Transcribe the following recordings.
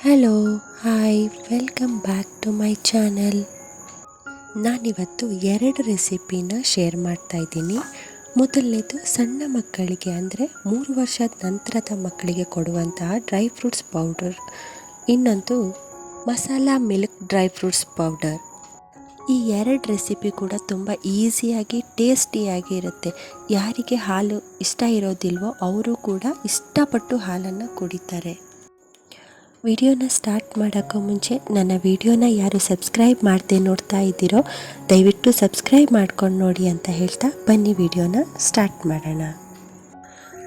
Hello hi welcome back to my channel ನಾನಿವತ್ತು ಎರಡು ರೆಸಿಪಿನ ಶೇರ್ ಮಾಡ್ತಾ ಇದ್ದೀನಿ. ಮೊದಲನೇದು ಸಣ್ಣ ಮಕ್ಕಳಿಗೆ ಅಂದರೆ ಮೂರು ವರ್ಷದ ನಂತರದ ಮಕ್ಕಳಿಗೆ ಕೊಡುವಂತಹ ಡ್ರೈ ಫ್ರೂಟ್ಸ್ ಪೌಡರ್ ಇನ್ನೊಂದು masala milk dry fruits powder ಈ ಎರಡು ರೆಸಿಪಿ ಕೂಡ ತುಂಬ ಈಸಿಯಾಗಿ ಟೇಸ್ಟಿಯಾಗಿ ಇರುತ್ತೆ. ಯಾರಿಗೆ ಹಾಲು ಇಷ್ಟ ಇರೋದಿಲ್ವೋ ಅವರು ಕೂಡ ಇಷ್ಟಪಟ್ಟು ಹಾಲನ್ನು ಕುಡಿತಾರೆ. ವಿಡಿಯೋನ ಸ್ಟಾರ್ಟ್ ಮಾಡೋಕ್ಕೂ ಮುಂಚೆ ನನ್ನ ವಿಡಿಯೋನ ಯಾರು ಸಬ್ಸ್ಕ್ರೈಬ್ ಮಾಡದೆ ನೋಡ್ತಾ ಇದ್ದೀರೋ, ದಯವಿಟ್ಟು ಸಬ್ಸ್ಕ್ರೈಬ್ ಮಾಡ್ಕೊಂಡು ನೋಡಿ ಅಂತ ಹೇಳ್ತಾ ಬನ್ನಿ ವಿಡಿಯೋನ ಸ್ಟಾರ್ಟ್ ಮಾಡೋಣ.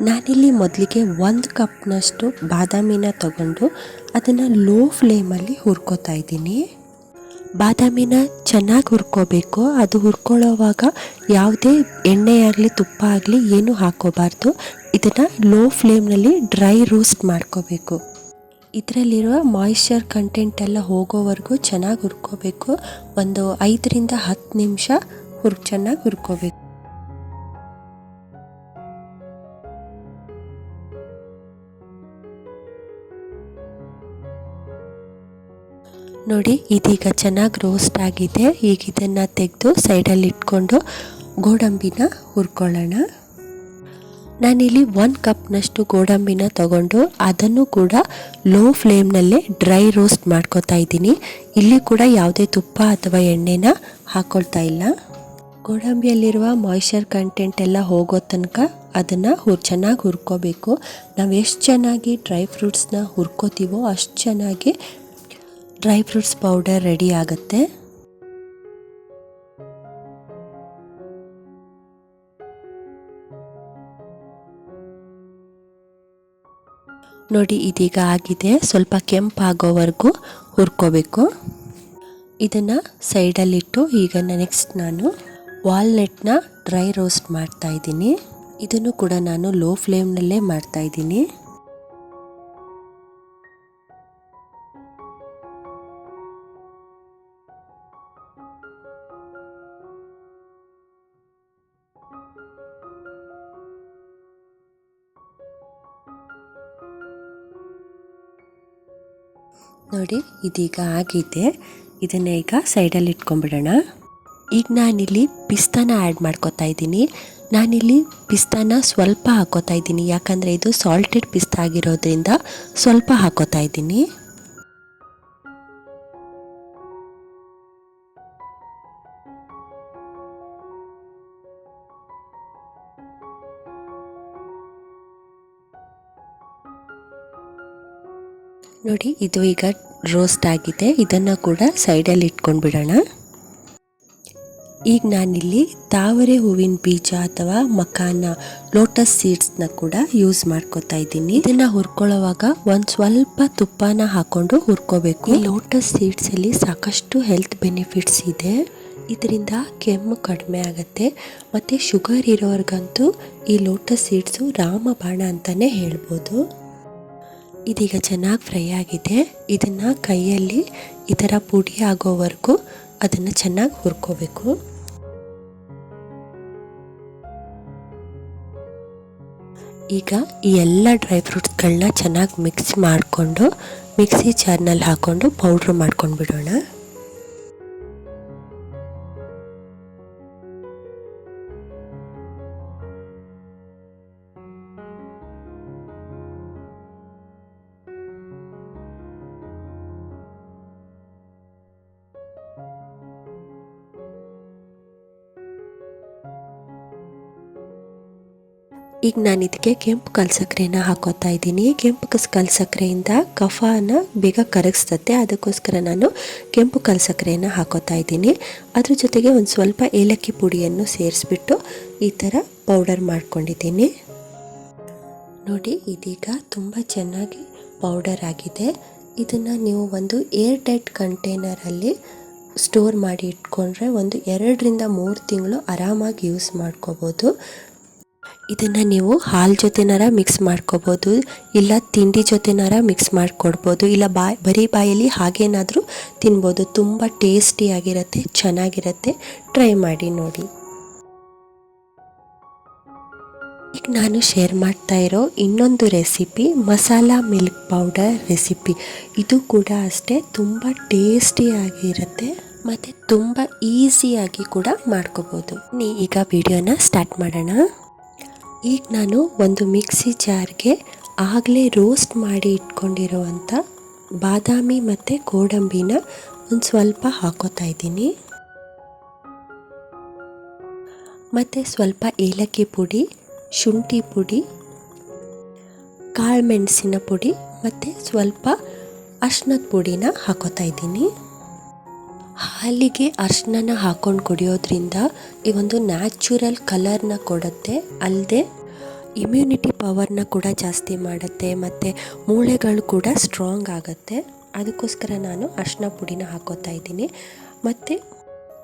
ನಾನಿಲ್ಲಿ ಮೊದಲಿಗೆ ಒಂದು ಕಪ್ನಷ್ಟು ಬಾದಾಮಿನ ತಗೊಂಡು ಅದನ್ನು ಲೋ ಫ್ಲೇಮಲ್ಲಿ ಹುರ್ಕೋತಾ ಇದ್ದೀನಿ. ಬಾದಾಮಿನ ಚೆನ್ನಾಗಿ ಹುರ್ಕೋಬೇಕು, ಅದು ಹುರ್ಕೊಳ್ಳೋವಾಗ ಯಾವುದೇ ಎಣ್ಣೆ ಆಗಲಿ ತುಪ್ಪ ಆಗಲಿ ಏನೂ ಹಾಕೋಬಾರ್ದು, ಇದನ್ನು ಲೋ ಫ್ಲೇಮ್ನಲ್ಲಿ ಡ್ರೈ ರೋಸ್ಟ್ ಮಾಡ್ಕೋಬೇಕು. ಇದರಲ್ಲಿರುವ ಮಾಯಿಶ್ಚರ್ ಕಂಟೆಂಟ್ ಎಲ್ಲ ಹೋಗೋವರೆಗೂ ಚೆನ್ನಾಗಿ ಹುರ್ಕೋಬೇಕು. ಒಂದು ಐದರಿಂದ ಹತ್ತು ನಿಮಿಷ ಹುರ್, ಚೆನ್ನಾಗಿ ಹುರ್ಕೋಬೇಕು. ನೋಡಿ, ಇದೀಗ ಚೆನ್ನಾಗಿ ರೋಸ್ಟ್ ಆಗಿದೆ. ಈಗ ಇದನ್ನು ತೆಗೆದು ಸೈಡಲ್ಲಿ ಇಟ್ಕೊಂಡು ಗೋಡಂಬಿನ ಹುರ್ಕೊಳ್ಳೋಣ. ನಾನಿಲ್ಲಿ ಒಂದು ಕಪ್ನಷ್ಟು ಗೋಡಂಬಿನ ತಗೊಂಡು ಅದನ್ನು ಕೂಡ ಲೋ ಫ್ಲೇಮ್ನಲ್ಲೇ ಡ್ರೈ ರೋಸ್ಟ್ ಮಾಡ್ಕೋತಾ ಇದ್ದೀನಿ. ಇಲ್ಲಿ ಕೂಡ ಯಾವುದೇ ತುಪ್ಪ ಅಥವಾ ಎಣ್ಣೆನ ಹಾಕ್ಕೊಳ್ತಾ ಇಲ್ಲ. ಗೋಡಂಬಿಯಲ್ಲಿರುವ ಮಾಯ್ಶ್ಚರ್ ಕಂಟೆಂಟ್ ಎಲ್ಲ ಹೋಗೋ ತನಕ ಅದನ್ನು ಹುರ್, ಚೆನ್ನಾಗಿ ಹುರ್ಕೋಬೇಕು. ನಾವು ಎಷ್ಟು ಚೆನ್ನಾಗಿ ಡ್ರೈ ಫ್ರೂಟ್ಸ್ನ ಹುರ್ಕೋತೀವೋ ಅಷ್ಟು ಚೆನ್ನಾಗಿ ಡ್ರೈ ಫ್ರೂಟ್ಸ್ ಪೌಡರ್ ರೆಡಿ ಆಗುತ್ತೆ. ನೋಡಿ, ಇದೀಗ ಆಗಿದೆ. ಸ್ವಲ್ಪ ಕೆಂಪಾಗೋವರೆಗೂ ಹುರ್ಕೋಬೇಕು. ಇದನ್ನು ಸೈಡಲ್ಲಿಟ್ಟು ಈಗ ನೆಕ್ಸ್ಟ್ ನಾನು ವಾಲ್ನೆಟ್ನ ಡ್ರೈ ರೋಸ್ಟ್ ಮಾಡ್ತಾ ಇದ್ದೀನಿ. ಇದನ್ನು ಕೂಡ ನಾನು ಲೋ ಫ್ಲೇಮ್ನಲ್ಲೇ ಮಾಡ್ತಾ ಇದ್ದೀನಿ. ನೋಡಿ, ಇದೀಗ ಆಗಿದೆ. ಇದನ್ನ ಈಗ ಸೈಡಲ್ಲಿ ಇಟ್ಕೊಂಡ್ಬಿಡೋಣ. ಈಗ ನಾನಿಲ್ಲಿ ಪಿಸ್ತಾನ ಆ್ಯಡ್ ಮಾಡ್ಕೋತಾ ಇದ್ದೀನಿ. ನಾನಿಲ್ಲಿ ಪಿಸ್ತಾನ ಸ್ವಲ್ಪ ಹಾಕೋತಾ ಇದ್ದೀನಿ. ಯಾಕಂದರೆ ಇದು ಸಾಲ್ಟೆಡ್ ಪಿಸ್ತಾ ಆಗಿರೋದ್ರಿಂದ ಸ್ವಲ್ಪ ಹಾಕೋತಾ ಇದ್ದೀನಿ. ನೋಡಿ, ಇದು ಈಗ ರೋಸ್ಟ್ ಆಗಿದೆ. ಇದನ್ನು ಕೂಡ ಸೈಡಲ್ಲಿ ಇಟ್ಕೊಂಡು ಬಿಡೋಣ ಈಗ ನಾನಿಲ್ಲಿ ತಾವರೆ ಹೂವಿನ ಬೀಜ ಅಥವಾ ಮಕಾನ ಲೋಟಸ್ ಸೀಡ್ಸ್ನ ಕೂಡ ಯೂಸ್ ಮಾಡ್ಕೋತಾ ಇದ್ದೀನಿ. ಇದನ್ನ ಹುರ್ಕೊಳ್ಳೋವಾಗ ಒಂದು ಸ್ವಲ್ಪ ತುಪ್ಪನ ಹಾಕೊಂಡು ಹುರ್ಕೋಬೇಕು. ಈ ಲೋಟಸ್ ಸೀಡ್ಸಲ್ಲಿ ಸಾಕಷ್ಟು ಹೆಲ್ತ್ ಬೆನಿಫಿಟ್ಸ್ ಇದೆ. ಇದರಿಂದ ಕೆಮ್ಮು ಕಡಿಮೆ ಆಗುತ್ತೆ. ಮತ್ತು ಶುಗರ್ ಇರೋರ್ಗಂತೂ ಈ ಲೋಟಸ್ ಸೀಡ್ಸು ರಾಮಬಾಣ ಅಂತಲೇ ಹೇಳ್ಬೋದು. ಇದೀಗ ಚೆನ್ನಾಗಿ ಫ್ರೈ ಆಗಿದೆ. ಇದನ್ನು ಕೈಯಲ್ಲಿ ಈ ಥರ ಪುಡಿ ಆಗೋವರೆಗೂ ಅದನ್ನು ಚೆನ್ನಾಗಿ ಹುರ್ಕೋಬೇಕು. ಈಗ ಈ ಎಲ್ಲ ಡ್ರೈ ಫ್ರೂಟ್ಸ್ಗಳನ್ನ ಚೆನ್ನಾಗಿ ಮಿಕ್ಸ್ ಮಾಡಿಕೊಂಡು ಮಿಕ್ಸಿ ಚಾರ್ನಲ್ಲಿ ಹಾಕ್ಕೊಂಡು ಪೌಡ್ರ್ ಮಾಡ್ಕೊಂಡು ಬಿಡೋಣ ಈಗ ನಾನು ಇದಕ್ಕೆ ಕೆಂಪು ಕಲ್ಸಕ್ರೆನ ಹಾಕೋತಾ ಇದ್ದೀನಿ. ಕೆಂಪು ಕಲ್ಸಕ್ರೆಯಿಂದ ಕಫಾನ ಬೇಗ ಕರಗಿಸ್ತತೆ. ಅದಕ್ಕೋಸ್ಕರ ನಾನು ಕೆಂಪು ಕಲ್ಸಕ್ರೆನ ಹಾಕೋತಾ ಇದ್ದೀನಿ. ಅದ್ರ ಜೊತೆಗೆ ಒಂದು ಸ್ವಲ್ಪ ಏಲಕ್ಕಿ ಪುಡಿಯನ್ನು ಸೇರಿಸ್ಬಿಟ್ಟು ಈ ಥರ ಪೌಡರ್ ಮಾಡ್ಕೊಂಡಿದ್ದೀನಿ. ನೋಡಿ, ಇದೀಗ ತುಂಬ ಚೆನ್ನಾಗಿ ಪೌಡರ್ ಆಗಿದೆ. ಇದನ್ನು ನೀವು ಒಂದು ಏರ್ ಟೈಟ್ ಕಂಟೈನರಲ್ಲಿ ಸ್ಟೋರ್ ಮಾಡಿ ಇಟ್ಕೊಂಡ್ರೆ ಒಂದು ಎರಡರಿಂದ ಮೂರು ತಿಂಗಳು ಆರಾಮಾಗಿ ಯೂಸ್ ಮಾಡ್ಕೋಬೋದು. ಇದನ್ನು ನೀವು ಹಾಲು ಜೊತೆನಾರ ಮಿಕ್ಸ್ ಮಾಡ್ಕೋಬೋದು, ಇಲ್ಲ ತಿಂಡಿ ಜೊತೆನಾರ ಮಿಕ್ಸ್ ಮಾಡಿಕೊಡ್ಬೋದು, ಇಲ್ಲ ಬಾಯ್, ಬರೀ ಬಾಯಲ್ಲಿ ಹಾಗೇನಾದರೂ ತಿನ್ಬೋದು. ತುಂಬ ಟೇಸ್ಟಿಯಾಗಿರುತ್ತೆ ಚೆನ್ನಾಗಿರುತ್ತೆ. ಟ್ರೈ ಮಾಡಿ ನೋಡಿ. ಈಗ ನಾನು ಶೇರ್ ಮಾಡ್ತಾ ಇರೋ ಇನ್ನೊಂದು recipe masala milk powder recipe ಇದು ಕೂಡ ಅಷ್ಟೇ, ತುಂಬ ಟೇಸ್ಟಿಯಾಗಿರುತ್ತೆ ಮತ್ತು ತುಂಬ ಈಸಿಯಾಗಿ ಕೂಡ ಮಾಡ್ಕೋಬೋದು. ನೀ ಈಗ ವಿಡಿಯೋನ ಸ್ಟಾರ್ಟ್ ಮಾಡೋಣ. ಈಗ ನಾನು ಒಂದು ಮಿಕ್ಸಿ ಜಾರ್ಗೆ ಆಗಲೇ ರೋಸ್ಟ್ ಮಾಡಿ ಇಟ್ಕೊಂಡಿರುವಂಥ ಬಾದಾಮಿ ಮತ್ತು ಗೋಡಂಬಿನ ಒಂದು ಸ್ವಲ್ಪ ಹಾಕೋತಾ ಇದ್ದೀನಿ. ಮತ್ತು ಸ್ವಲ್ಪ ಏಲಕ್ಕಿ ಪುಡಿ, ಶುಂಠಿ ಪುಡಿ, ಕಾಳುಮೆಣಸಿನ ಪುಡಿ ಮತ್ತು ಸ್ವಲ್ಪ ಅಶ್ನದ ಪುಡಿನ ಹಾಕೋತಾ ಇದ್ದೀನಿ. ಹಾಲಿಗೆ ಅರ್ಶನ ಹಾಕೊಂಡು ಕುಡಿಯೋದ್ರಿಂದ ಈ ಒಂದು ನ್ಯಾಚುರಲ್ ಕಲರ್ನ ಕೊಡುತ್ತೆ ಅಲ್ಲದೆ ಇಮ್ಯುನಿಟಿ ಪವರ್ನ ಕೂಡ ಜಾಸ್ತಿ ಮಾಡುತ್ತೆ, ಮತ್ತು ಮೂಳೆಗಳು ಕೂಡ ಸ್ಟ್ರಾಂಗ್ ಆಗುತ್ತೆ. ಅದಕ್ಕೋಸ್ಕರ ನಾನು ಅರ್ಶಿನ ಪುಡಿನ ಹಾಕೋತಾ ಇದ್ದೀನಿ. ಮತ್ತು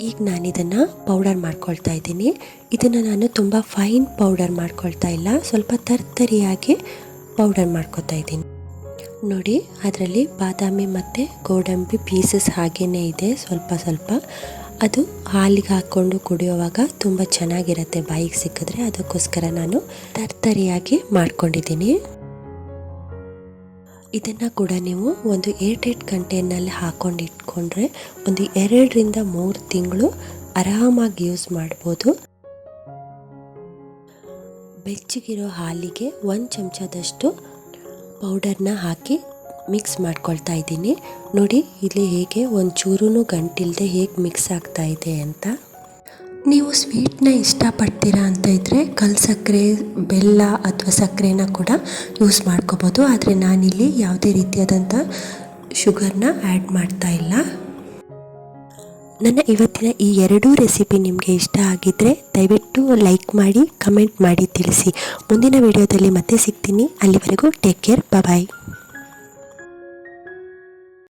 ಈಗ ನಾನು ಇದನ್ನು ಪೌಡರ್ ಮಾಡ್ಕೊಳ್ತಾ ಇದ್ದೀನಿ. ಇದನ್ನು ನಾನು ತುಂಬ ಫೈನ್ ಪೌಡರ್ ಮಾಡ್ಕೊಳ್ತಾ ಇಲ್ಲ. ಸ್ವಲ್ಪ ತರ್ತರಿಯಾಗಿ ಪೌಡರ್ ಮಾಡ್ಕೊತಾ ಇದ್ದೀನಿ. ನೋಡಿ, ಅದರಲ್ಲಿ ಬಾದಾಮಿ ಮತ್ತು ಗೋಡಂಬಿ ಪೀಸಸ್ ಹಾಗೇ ಇದೆ, ಸ್ವಲ್ಪ ಸ್ವಲ್ಪ. ಅದು ಹಾಲಿಗೆ ಹಾಕ್ಕೊಂಡು ಕುಡಿಯೋವಾಗ ತುಂಬ ಚೆನ್ನಾಗಿರುತ್ತೆ ಬಾಯಿಗೆ ಸಿಕ್ಕಿದ್ರೆ. ಅದಕ್ಕೋಸ್ಕರ ನಾನು ತರ್ತರಿಯಾಗಿ ಮಾಡ್ಕೊಂಡಿದ್ದೀನಿ. ಇದನ್ನು ಕೂಡ ನೀವು ಒಂದು ಏರ್ಟೈಟ್ ಕಂಟೈನಲ್ಲಿ ಹಾಕ್ಕೊಂಡು ಇಟ್ಕೊಂಡ್ರೆ ಒಂದು ಎರಡರಿಂದ ಮೂರು ತಿಂಗಳು ಆರಾಮಾಗಿ ಯೂಸ್ ಮಾಡ್ಬೋದು. ಬೆಚ್ಚಗಿರೋ ಹಾಲಿಗೆ ಒಂದು ಚಮಚದಷ್ಟು ಪೌಡರ್ನ ಹಾಕಿ ಮಿಕ್ಸ್ ಮಾಡ್ಕೊಳ್ತಾ ಇದ್ದೀನಿ. ನೋಡಿ, ಇಲ್ಲಿ ಹೇಗೆ ಒಂಚೂರು ಗಂಟಿಲ್ಲದೆ ಹೇಗೆ ಮಿಕ್ಸ್ ಆಗ್ತಾ ಇದೆ ಅಂತ. ನೀವು ಸ್ವೀಟ್ನ ಇಷ್ಟಪಡ್ತೀರಾ ಅಂತ ಇದ್ದರೆ ಕಲ್ ಸಕ್ಕರೆ ಬೆಲ್ಲ ಅಥವಾ ಸಕ್ಕರೆನ ಕೂಡ ಯೂಸ್ ಮಾಡ್ಕೋಬೋದು. ಆದರೆ ನಾನಿಲ್ಲಿ ಯಾವುದೇ ರೀತಿಯಾದಂಥ ಶುಗರ್ನ ಆ್ಯಡ್ ಮಾಡ್ತಾ ಇಲ್ಲ. ನನ್ನ ಇವತ್ತಿನ ಈ ಎರಡೂ ರೆಸಿಪಿ ನಿಮಗೆ ಇಷ್ಟ ಆಗಿದ್ದರೆ ದಯವಿಟ್ಟು ಲೈಕ್ ಮಾಡಿ ಕಮೆಂಟ್ ಮಾಡಿ ತಿಳಿಸಿ. ಮುಂದಿನ ವಿಡಿಯೋದಲ್ಲಿ ಮತ್ತೆ ಸಿಗ್ತೀನಿ. ಅಲ್ಲಿವರೆಗೂ ಟೇಕ್ ಕೇರ್ ಬಾಯ್